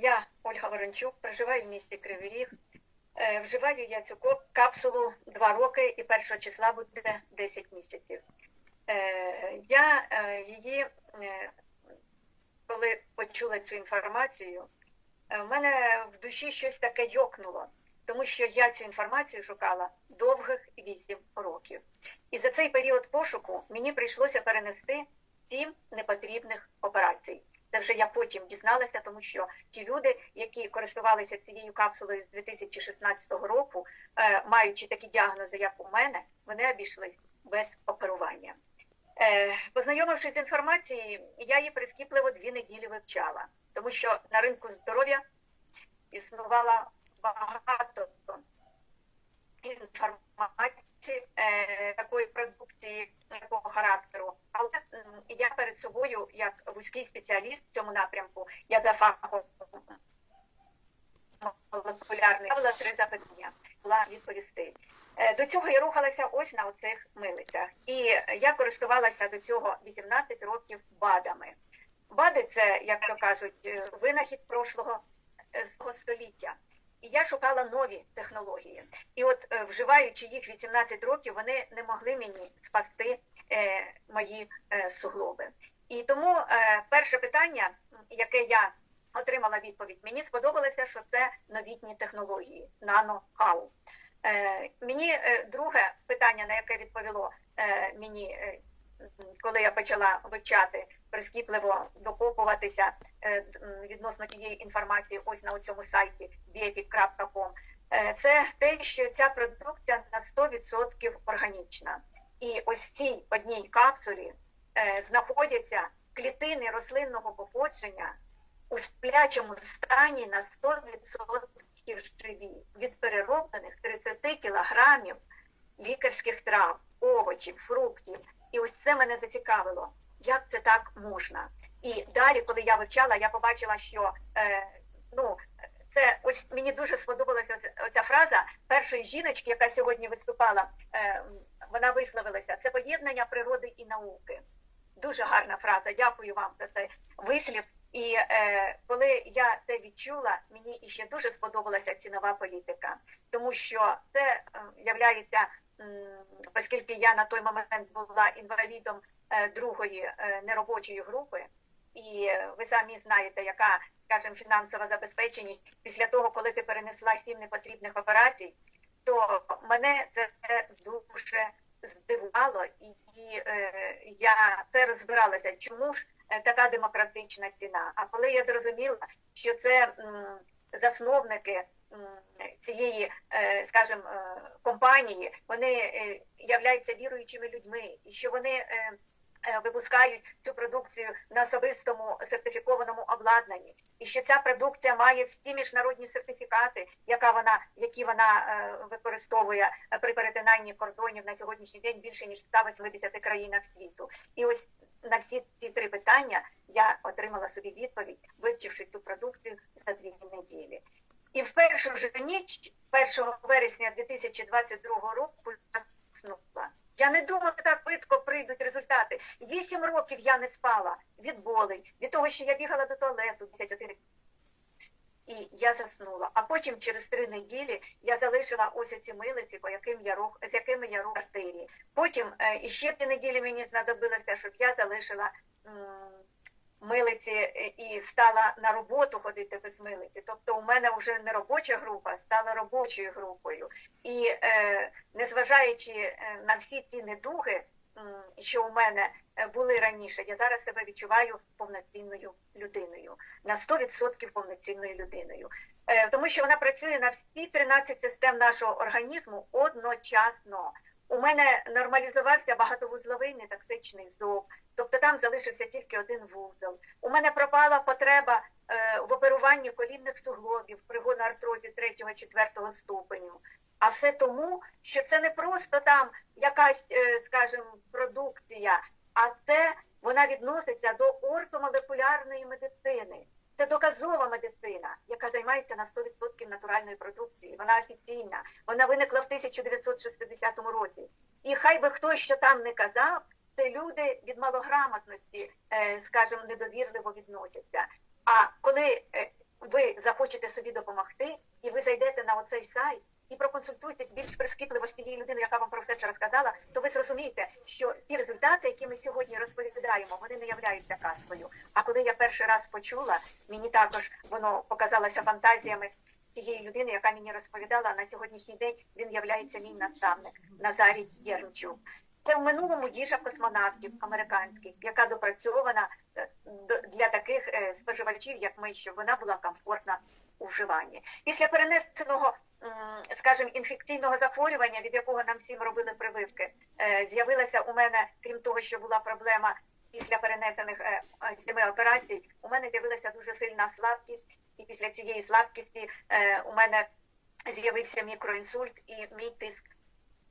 Я Ольга Ворончук, проживаю в місті Кривий Ріг. Е, Вживаю я цю капсулу 2 роки і 1 числа буде 10 місяців. Е, Я е, її, коли почула цю інформацію, в мене в душі щось таке йокнуло, тому що я цю інформацію шукала довгих 8 років. І за цей період пошуку мені прийшлося перенести 7 непотрібних операцій. Це вже я потім дізналася, тому що ті люди, які користувалися цією капсулою з 2016 року, е, маючи такі діагнози, як у мене, вони обійшлись без оперування. Е, Познайомившись з інформацією, я її прискіпливо дві неділі вивчала, тому що на ринку здоров'я існувало багато інформації е, такої продукції такого характеру. Але м, я перед собою, як вузький спеціаліст в цьому напрямку, я за фахом молекулярний ставила три запитання, була відповісти. Е, До цього я рухалася ось на оцих милицях. І я користувалася до цього 18 років БАДами. БАДи це, як то кажуть, е, винахід прошлого е, століття. І я шукала нові технології. І от вживаючи їх 18 років, вони не могли мені спасти мої суглоби. І тому е, перше питання, яке я отримала відповідь, мені сподобалося, що це новітні технології, нано-хау. Е, мені е, друге питання, на яке відповіло е, мені, е, коли я почала вивчати, прискіпливо докопуватися е, відносно тієї інформації, ось на цьому сайті biopic.com, е, це те, що ця продукція на 100% органічна. І ось в цій одній капсулі знаходяться клітини рослинного походження у сплячому стані на 100% живі від перероблених 30 кілограмів лікарських трав, овочів, фруктів. І ось це мене зацікавило. Як це так можна? І далі, коли я вивчала, я побачила, що е, ну це ось мені дуже сподобалася оця фраза першої жіночки, яка сьогодні виступала. Е, вона висловилася: це поєднання природи і науки. Дуже гарна фраза. Дякую вам за цей вислів. І е, коли я це відчула, мені іще дуже сподобалася цінова політика, тому що це е, являється, оскільки я на той момент була інвалідом е, другої е, неробочої групи, і е, ви самі знаєте, яка, скажімо, фінансова забезпеченість після того, коли ти перенесла сім непотрібних операцій, то мене це дуже здивувало, і, і е, я це розбиралася, чому ж е, така демократична ціна. А коли я зрозуміла, що це м, засновники м, цієї, е, скажімо, е, компанії, вони е, являються віруючими людьми, і що вони е, випускають цю продукцію на особистому сертифікованому обладнанні, і що ця продукція має всі міжнародні сертифікати, яка вона, які вона е, використовує е, при перетинанні кордонів на сьогоднішній день більше ніж в 180 країнах світу. І ось на всі ці три питання я отримала собі відповідь, вивчивши цю продукцію за дві неділі. І в першу ж ніч, 1 вересня 2022 року, я не думала, так швидко прийдуть результати. Вісім років я не спала від болей, від того, що я бігала до туалету 51 і я заснула. А потім через три неділі я залишила ось ці милиці, по яким я рух, з якими я рух артерії. Потім е, іще три неділі мені знадобилося, щоб я залишила м, милиці е, і стала на роботу ходити без милиці. Тобто у мене вже не робоча група, стала робочою групою. І е, незважаючи е, на всі ці недуги, що у мене е, були раніше, я зараз себе відчуваю повноцінною людиною, на 100% повноцінною людиною. Е, Тому що вона працює на всі 13 систем нашого організму одночасно. У мене нормалізувався багатовузловий нетоксичний зоб, там залишився тільки один вузол. У мене пропала потреба е, в оперуванні колінних суглобів при гонартрозі 3-4 ступеню. А все тому, що це не просто там якась, е, скажімо, продукція, а це вона відноситься до ортомолекулярної медицини. Це доказова медицина, яка займається на 100% натуральною продукцією. Вона офіційна. Вона виникла в 1960 році. І хай би хто що там не казав, це люди від малограмотності, е, скажімо, недовірливо відносяться. А коли е, ви захочете собі допомогти, і ви зайдете на оцей сайт і проконсультуєтесь більш прискіпливо з тією людиною, яка вам про все це розказала, то ви зрозумієте, що ті результати, які ми сьогодні розповідаємо, вони не являються казкою. А коли я перший раз почула, мені також воно показалося фантазіями. Тієї людини, яка мені розповідала на сьогоднішній день, він являється мій наставник Назарій Єрмчук. Це в минулому їжа космонавтів американських, яка допрацьована е, для таких е, споживачів, як ми, щоб вона була комфортна у вживанні. Після перенесеного, скажімо, інфекційного захворювання, від якого нам всім робили прививки, е, з'явилася у мене, крім того, що була проблема після перенесених семи операцій, у мене з'явилася дуже сильна слабкість, і після цієї слабкості у мене з'явився мікроінсульт і мій тиск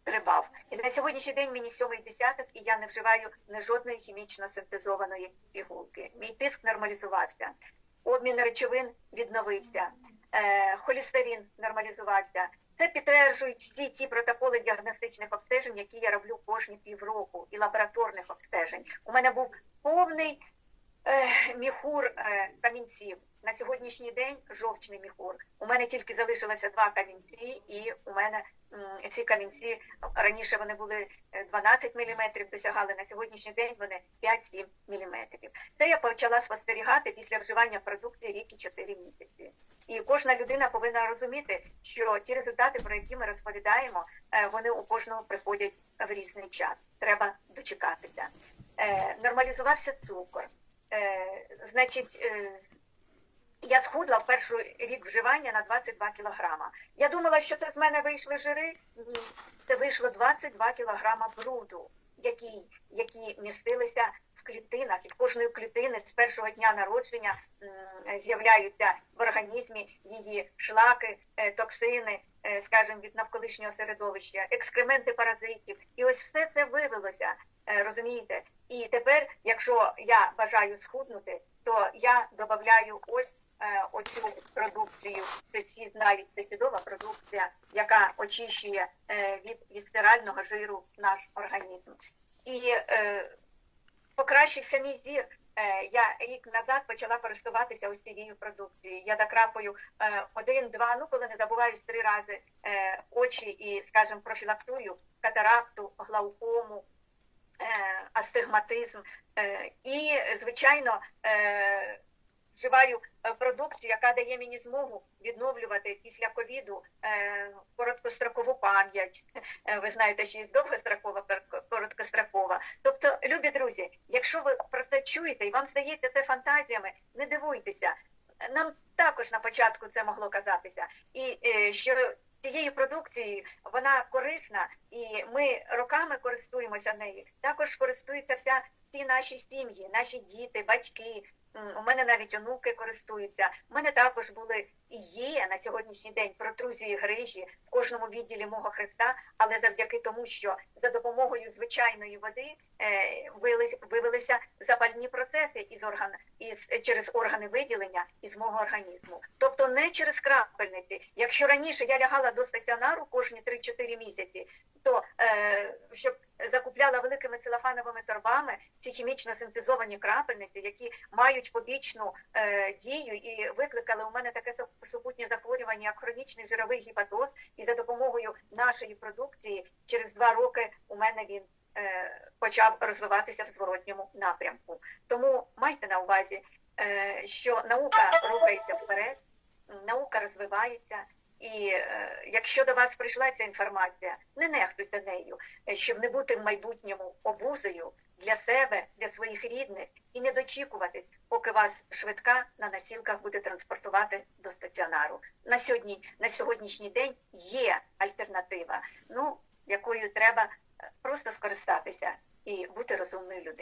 стрибав. І на сьогоднішній день мені сьомий десяток, і я не вживаю не жодної хімічно синтезованої пігулки. Мій тиск нормалізувався, обмін речовин відновився, е, холестерин нормалізувався. Це підтверджують всі ті протоколи діагностичних обстежень, які я роблю кожні півроку, і лабораторних обстежень. У мене був повний е, міхур е, камінців. На сьогоднішній день жовчний міхур. У мене тільки залишилося два камінці, і у мене ці камінці раніше вони були е, 12 мм, досягали на сьогоднішній день вони 5-7 мм. Це я почала спостерігати після вживання продукції рік і 4 місяці. І кожна людина повинна розуміти, що ті результати, про які ми розповідаємо, е, вони у кожного приходять в різний час. Треба дочекатися. Е, Нормалізувався цукор. Е, Значить, е, я схудла в перший рік вживання на 22 кілограма. Я думала, що це з мене вийшли жири. Ні, це вийшло 22 кілограма бруду, які, які містилися в клітинах, і в кожної клітини з першого дня народження з'являються в організмі її шлаки, е, токсини, е, скажімо, від навколишнього середовища, екскременти паразитів. І ось все це вивелося, е, розумієте? І тепер, якщо я бажаю схуднути, то я додаю ось оцю продукцію. Це всі знають, це чудова продукція, яка очищує е, від вісцерального жиру наш організм. І е, покращився мій зір. Е, Я рік назад почала користуватися ось цією продукцією. Я закрапаю е, один-два, ну коли не забуваюсь три рази е, очі і, скажімо, профілактую катаракту, глаукому, е, астигматизм. Е, І, звичайно, е, вживаю е, продукцію, яка дає мені змогу відновлювати після ковіду е, короткострокову пам'ять. Е, Ви знаєте, що є довгострокова, кор- короткострокова. Тобто, любі друзі, якщо ви про це чуєте і вам здається це фантазіями, не дивуйтеся. Нам також на початку це могло казатися, і що цією продукцією вона корисна, і ми роками користуємося нею. Також користуються вся всі наші сім'ї, наші діти, батьки. М, У мене навіть онуки користуються. У мене також були і є на сьогоднішній день протрузії грижі в кожному відділі мого хреста, але завдяки тому, що за допомогою звичайної води е, вивелися запальні процеси із орган із через органи виділення із мого організму. Тобто не через крапельниці. Якщо раніше я лягала до стаціонару кожні 3-4 місяці, то е, щоб закупляла великими целофановими торбами ці хімічно синтезовані крапельниці, які мають побічну е, дію і викликали у мене таке суп- супутнє захворювання, хронічний жировий гіпатоз, і за допомогою нашої продукції через два роки у мене він е, почав розвиватися в зворотньому напрямку. Тому майте на увазі, е, що наука рухається вперед, наука розвивається. І е, якщо до вас прийшла ця інформація, не нехтуйте нею, е, щоб не бути в майбутньому обузою для себе, для своїх рідних, і не дочікуватись, поки вас швидка на носілках буде транспортувати до стаціонару. На сьогодні, на сьогоднішній день є альтернатива, ну якою треба е, просто скористатися і бути розумною людиною.